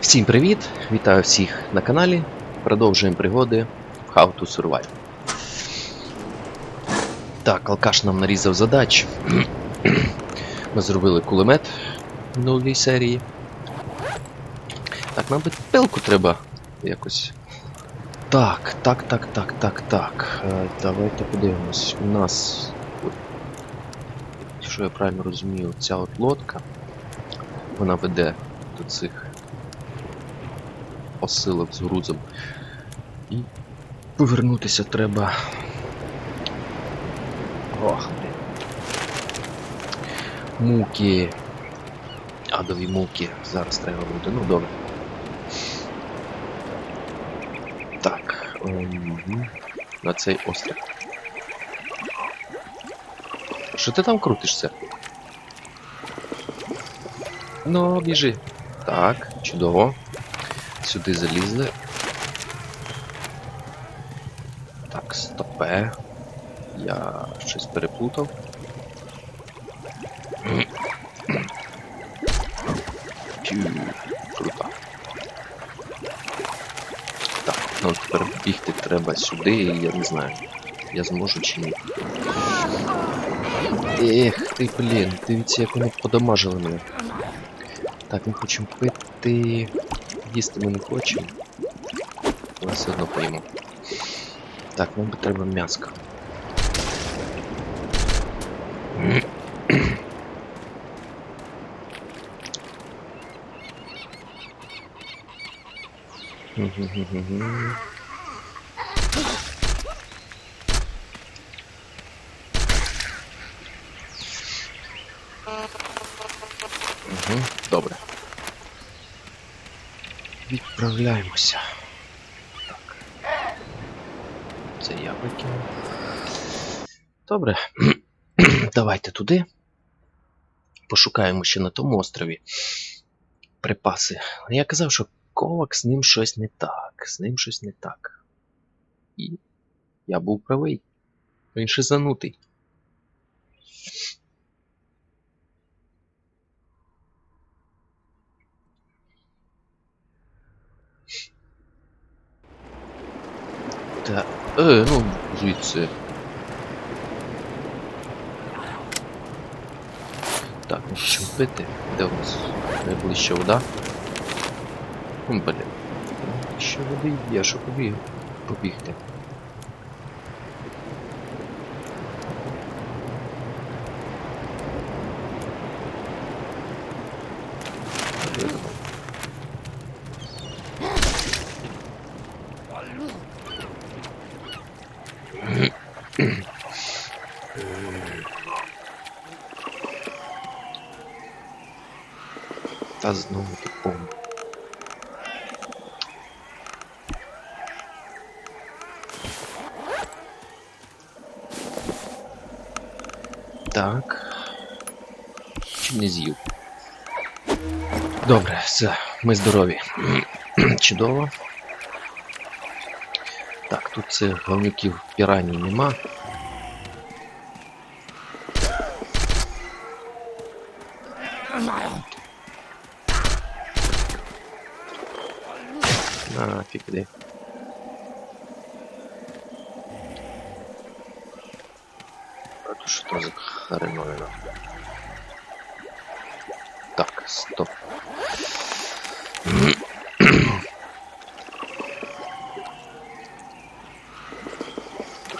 Всім привіт! Вітаю всіх на каналі. Продовжуємо пригоди в How to Survive. Так, алкаш нам нарізав задач. Ми зробили кулемет в новій серії. Так, би пилку треба якось. Так, так, так, так, так, так. Е, Давайте подивимось. У нас. Якщо я правильно розумію, ця от лодка. Вона веде до цих посилок з грузом. І повернутися треба. Ох, блін. Муки. Адові муки. Зараз треба буде. Ну добре. Так. ем, На цей острів. Що ти там крутишся? Ну, біжи. Так, чудово. Сюди залізли. Так, стопе. Я щось переплутав. Тю, круто. Так, ну тепер бігти треба сюди, і я не знаю. Я зможу чи ні. Ех, ти, блін, дивіться, як вони подамажили мене. Так, ми хочемо пити. Їсти ми не хочемо. Але все одно поїмо. Так, нам би треба м'яско. Угу, Відправляємося. Так. Це я викину. Добре. Давайте туди. Пошукаємо ще на тому острові припаси. Я казав, що ковак з ним щось не так. З ним щось не так. І я був правий. Він шизанутий. Та. Е, ну, звідси. Так, ну що пити? Де у нас найближча вода? Блін. Ще води є, що побіг... побігти. Так. Чи не з'їв? Добре, все, ми здорові. Чудово. Так, тут цих говнюків піраній нема. Нафиг иди. Это что за хреновина? Так, стоп.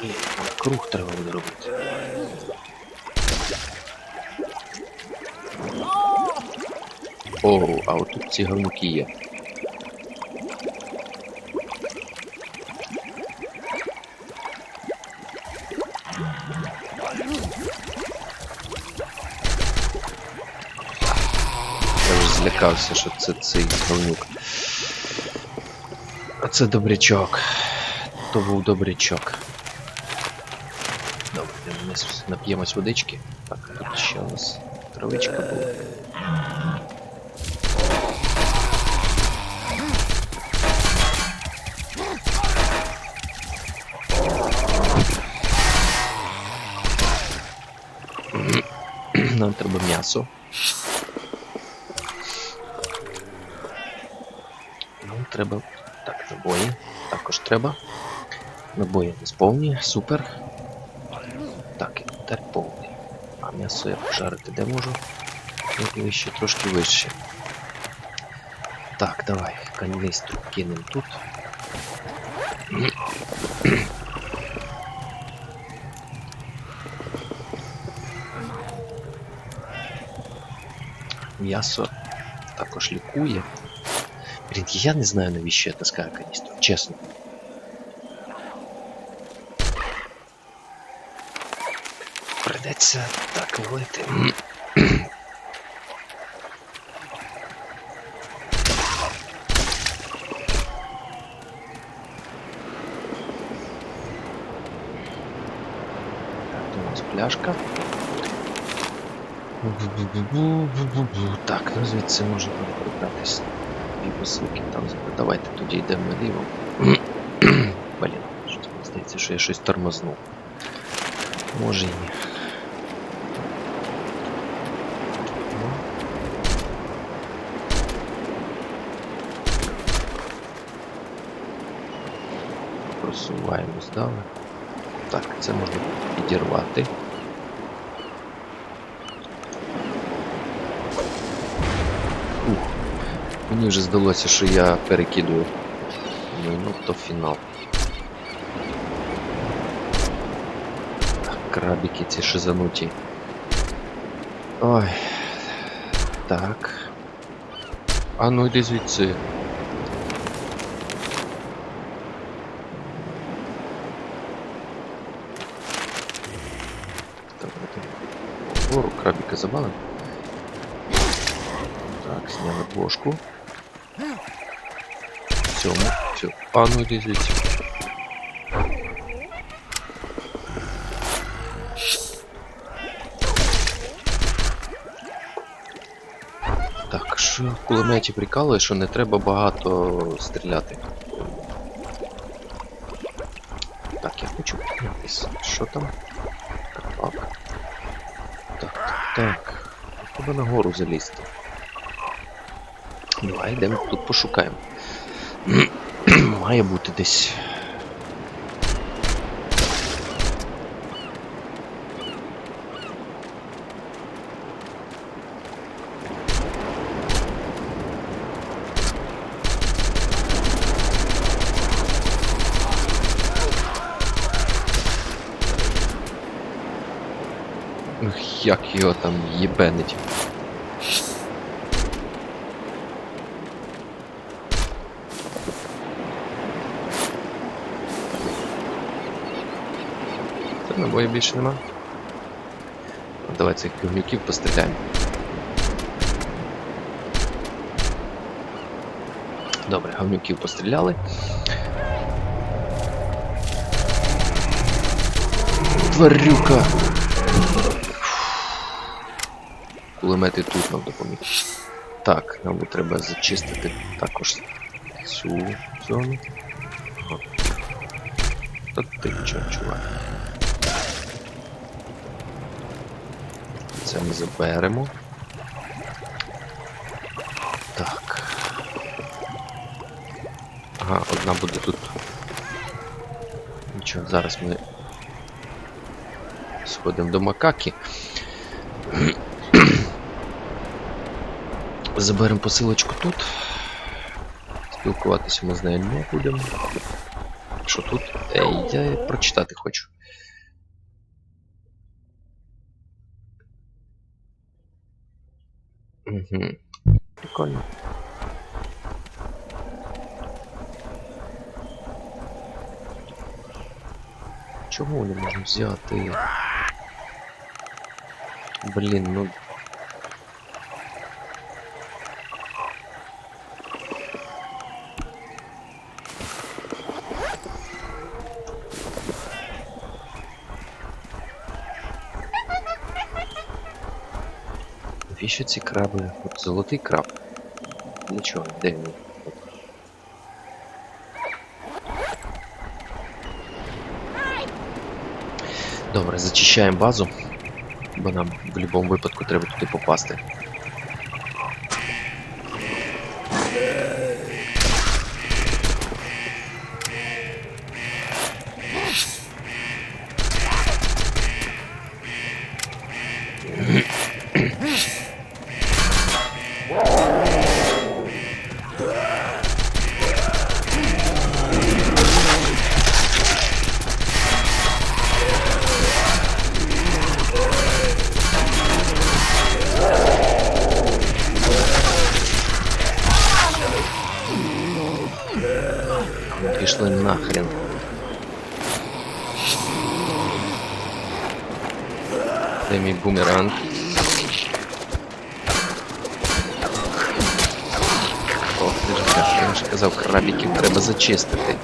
Блін, круг треба буде робити. О, а от тут ці говнюки є. Я вже злякався, що це цей говнюк. А це добрячок. То був добрячок. Добре, ми нап'ємось водички. Так, тут ще у нас травичка була. Треба м'ясо. Нам треба. Так, набої. Також треба. Набої не повні, супер. Так, інвентар повний. А м'ясо я пожарити де можу? Ну, Вище, трошки вище. Так, давай, каністру кинемо тут. М'ясо також лікує. Блін, я не знаю, навіщо я таскаю каністру, чесно. Придеться так влити. Так, у нас пляшка. Так, ну звідси можна прибратись. Дві посилки там. Давайте тоді йдемо наліво. Блін, щось здається, що я щось тормознув. Може і ні. Просуваємось далі. Так, це можна підірвати. Мені вже здалося, що я перекидую. Ну, ну то фінал. Крабики ці шизануті. Ой. Так. А ну йди звідси. Вгору крабика завалим. Так, сняли бошку. Цьому, цьому. А ну йди звідси. Так, що в кулеметі прикалує, що не треба багато стріляти. Так, я хочу піднятися. Що там? Так. Так, так, так. Треба нагору залізти. Давай йдемо тут пошукаємо. Має бути десь. Як його там єбенить. Та більше нема. Давай цих півнюків постріляємо. Добре, говнюків постріляли. Тварюка! Кулемети тут нам допоміг. Так, нам треба зачистити також цю зону. Та ти нічого, чувак. Це ми заберемо. Так. Ага, одна буде тут. Нічого, зараз ми сходимо до макаки. Заберемо посилочку тут. Спілкуватися ми з нею не будемо. Що тут? Ей, я прочитати хочу. Угу. Прикольно. Чому не можна взяти? Блін, ну. Навіщо ці краби? От золотий краб. Нічого. Де він? Добре, зачищаємо базу, бо нам в будь-якому випадку треба туди попасти. Бумеранг? Ох, ти ж бляха, я ж казав, крабіків треба зачистити.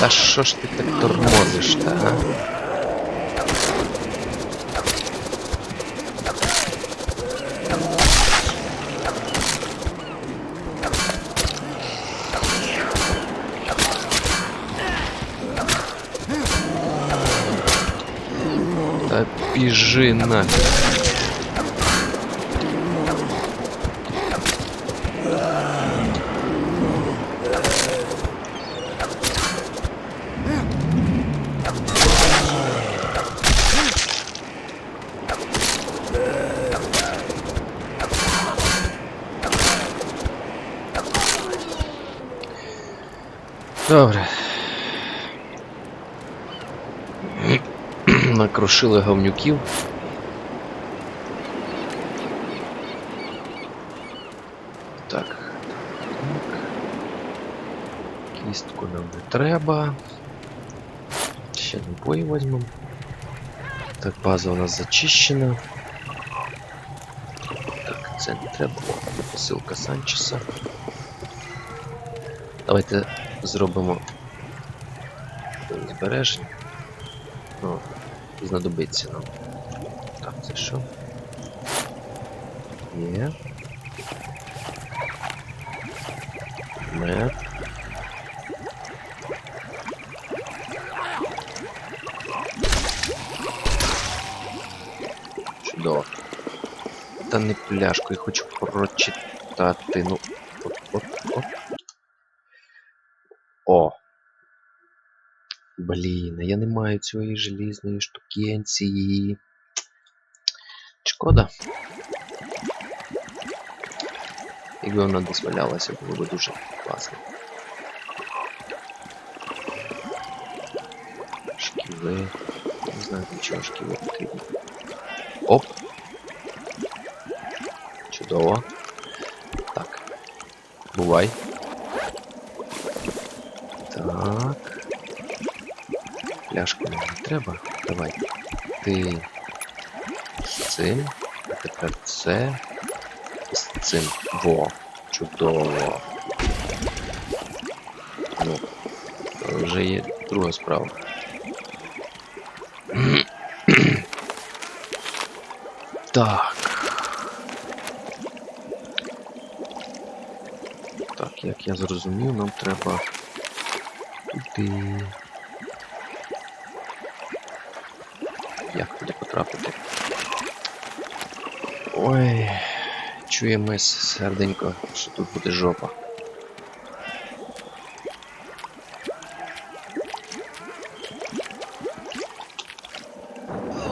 Та що ж ти так тормозиш, та, а? Та біжи нафіг. Добре. Накрушили говнюків. Так. так. Кістку нам не треба. Ще набої візьмемо. Так, база у нас зачищена. Так, це не треба. Посилка Санчеса. Давайте зробимо збереження. Знадобиться нам. Так, це що? Є. Мед. Чудово. Та не пляшку, я хочу прочитати. Ну, от, от, от. О! Блін, я не маю цієї желізної штукенції. Шкода. Якби вона дозволялася, було б дуже класно. Шківи. Не знаю, для чого шківи потрібні. Оп! Чудово. Так. Бувай. Так. Пляшку нам не треба. Давай. Ти з цим. А тепер це. З цим. Во. Чудово. Ну. Вже є друга справа. Так. Так, як я зрозумів, нам треба туди. Як туди потрапити? Ой, чує мис серденько, що тут буде жопа.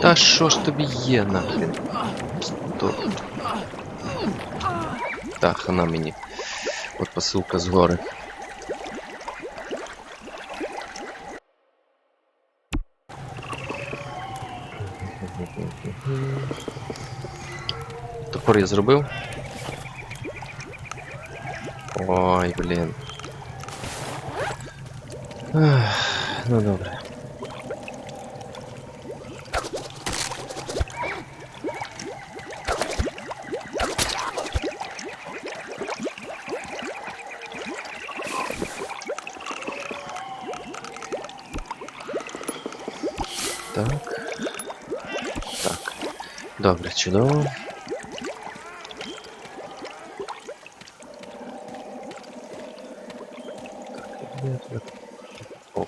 Та що ж тобі є нахрен? Стоп. Та, хана мені. От посилка згори. Топор я зробив. Ой, блін. Ну добре. чудово. Так, де тут? О.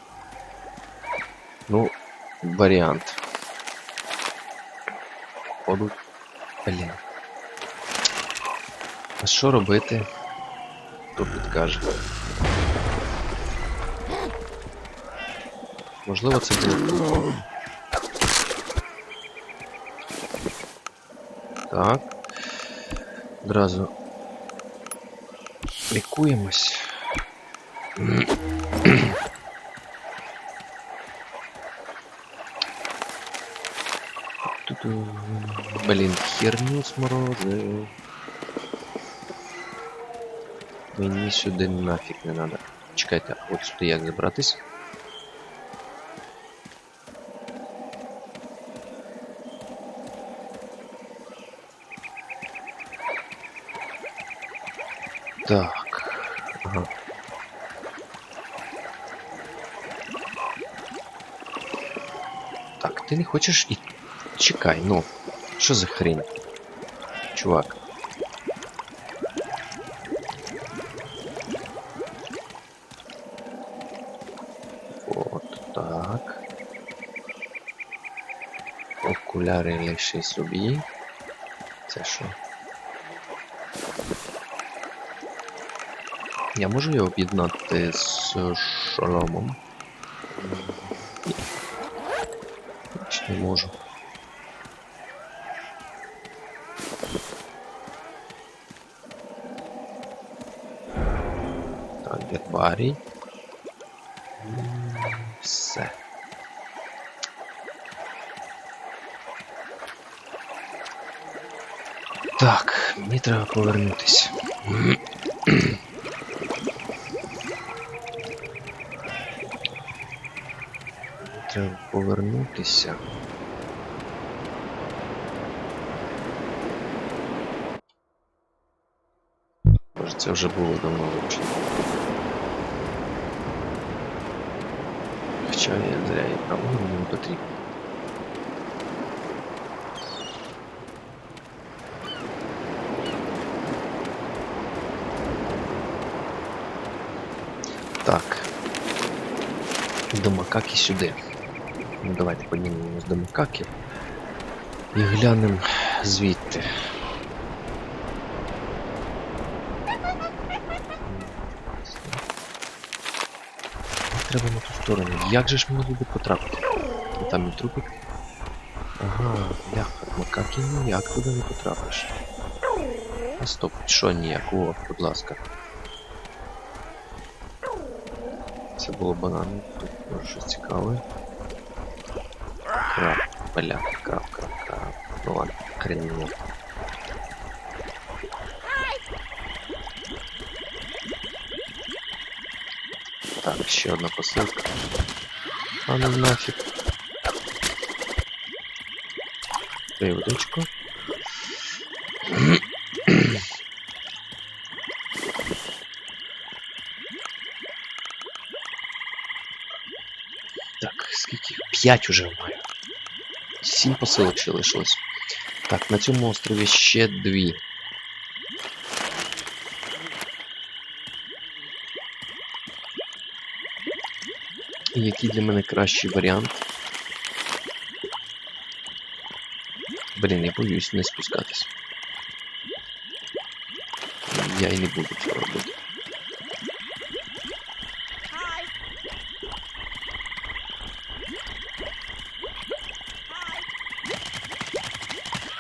Ну, варіант. Походу. Блін. А що робити? Хто підкаже? Можливо, це було Так. Одразу лікуємось. Тут, блін, херню сморозив. Мені сюди нафіг не треба. Чекайте, а от сюди як забратись? Так. Ага. Так, ти не хочеш і. Чекай, ну. Що за хрень? Чувак. От так. Окуляри лише собі. Це що? Я можу його об'єднати з шоломом? Ні. Не можу? Так, гербарій. Все. Так, мені треба повернутися. Треба повернутися. Може це вже було давно вивчено. Хоча я зря і право мені потрібно. Так. До макаки сюди. Ну давайте піднімемось до макаки. І глянемо звідти. Треба на ту сторону. Як же ж мені туди потрапити? Там і трупик. Ага, бляха, макаки ніяк туди не потрапиш. А стоп, що ніяк? О, будь ласка. Це було банально, тут щось цікаве. Краб, бля, краб, краб, краб. Ну ладно, хрен його. Так, ще одна посилка. А ну нафіг. Дай водичку. Так, скільки? їх? П'ять уже маю. Сім посилок ще лишилось. Так, на цьому острові ще дві. Який для мене кращий варіант? Блін, я боюсь не спускатись. Я і не буду цього робити.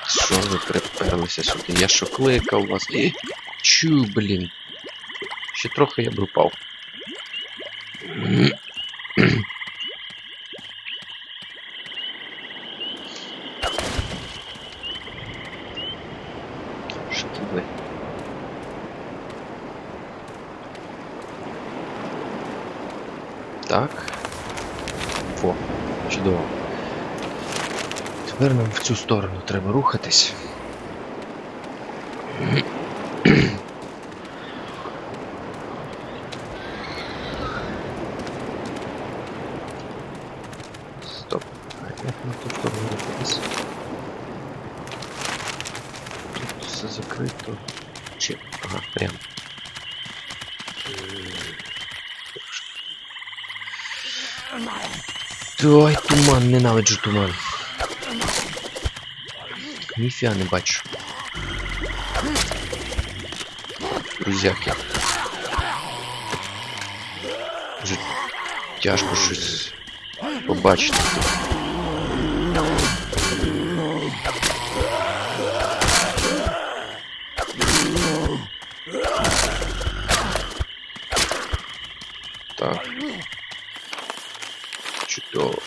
Що ви приперлися сюди? Я що кликав вас? І... Чу, блін. Ще трохи я б упав. Що ви? Так. Во, чудово. Тепер нам в цю сторону треба рухатись. Стоп. А як на ту сторону рухатись? Тут все закрито. Чи. Ага, прям. Ой, туман, ненавиджу туман. Ніфіга не бачу. Друзяки. Вже тяжко щось побачити. тут. Так. Чудово.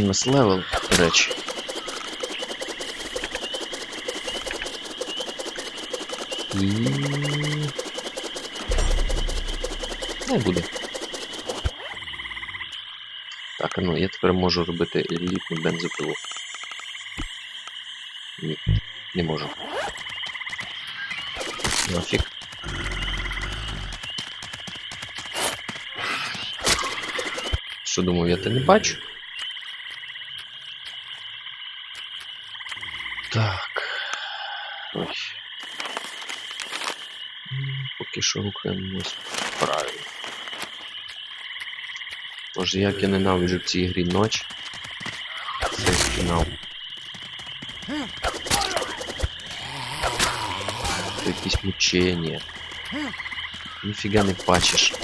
Нас левел, речі. І... Не буде. Так, ну, я тепер можу робити елітну бензопилу. Ні, не можу. Нафіг. Що думав, я те не бачу? Так. Ой. Поки що рухаємось правильно. Боже, як я ненавиджу в цій грі ноч. Цей фінал. Це якісь мучення. Ніфіга не бачиш.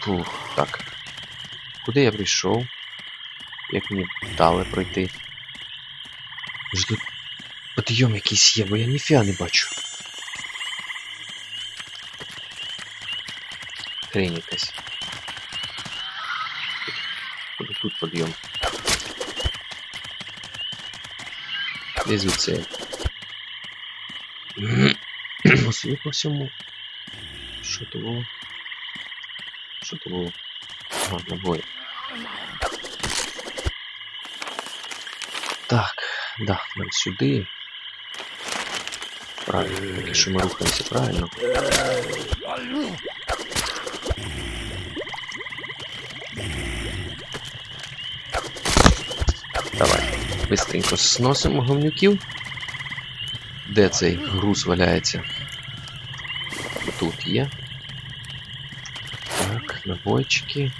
Фух, так. Куди я прийшов? Як мені дали пройти? Може тут підйом якийсь є, бо я ніфіга не бачу. Хрень якась. Куди тут підйом? Де звідси? Судя по всьому. Що то було? Що то було? А, набої. Так, да, нам сюди. Правильно, поки що ми рухаємося правильно. Давай, быстренько сносимо говнюків. Де цей груз валяється? Тут є. Так, набойчики.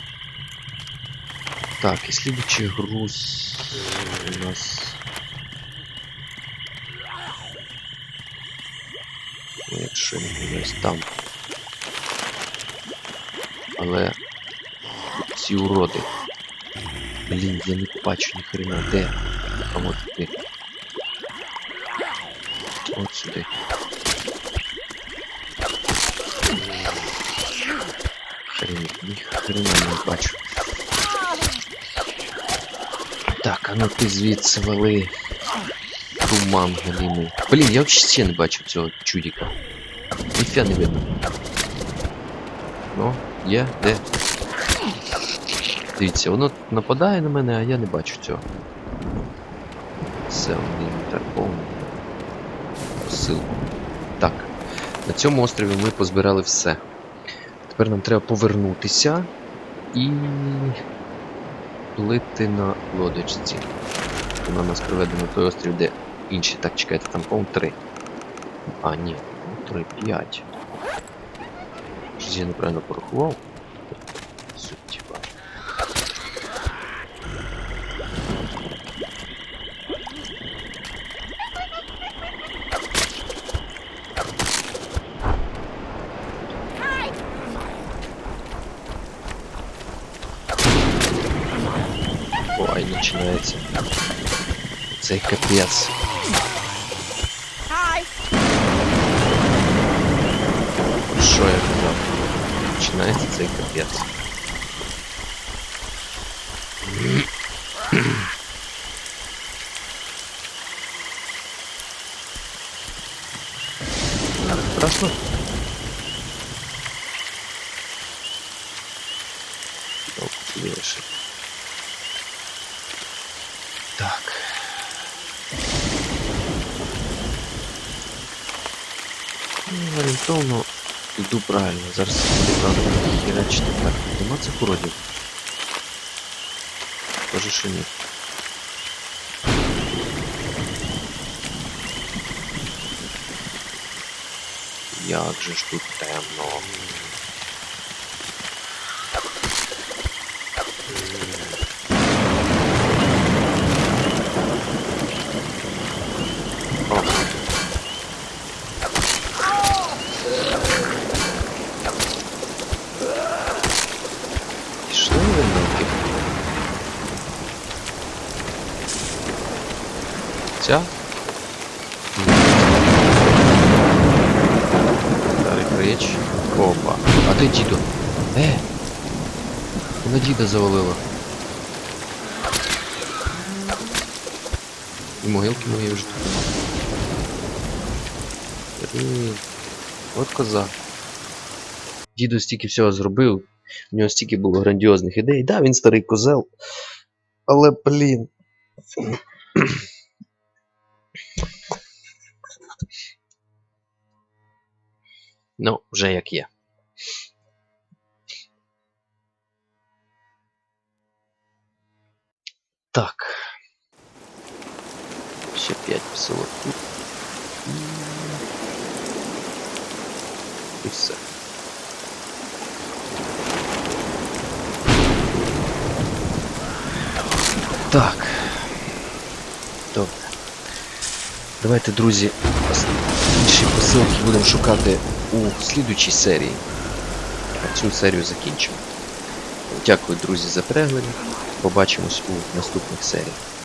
Так, і слідуючий груз у нас. Ну, Якщо я не там. Але ці уроди. Блін, я не бачу ні хрена, де? А от ти. От сюди. Хрен, ні хрена не бачу. А ну ти звідси вали. Туман галімий. Блін, я ще не бачив цього чудіка. Ніфіга не видно. Ну, є, де? Дивіться, воно нападає на мене, а я не бачу цього. Все, інвентар повний. Сил. Так. На цьому острові ми позбирали все. Тепер нам треба повернутися і плити на лодочці. Вона нас приведе на той острів, де інші. Так, чекайте, там, по-моєму, три. А, ні, три, п'ять. Щось я неправильно порахував. Цей капець. Що я казав? Починається цей капець. Страшно? Йду правильно. Зараз буду правильно хірачити. Так, нема цих уродів. Кажу, що ні. Як же ж тут темно. О. Пішли ви нафіг. Ця? Старий крич. Опа. А де дідо? Е! Вона діда завалила. І могилки мої вже тут. От коза. Діду стільки всього зробив, у нього стільки було грандіозних ідей. Да, він старий козел. Але, блін. Ну, вже як є. Так. Ще 5 посилок тут. І все. Так. Добре. Давайте, друзі, інші посилки будемо шукати у слідучій серії. А цю серію закінчимо. Дякую, друзі, за перегляд. Побачимось у наступних серіях.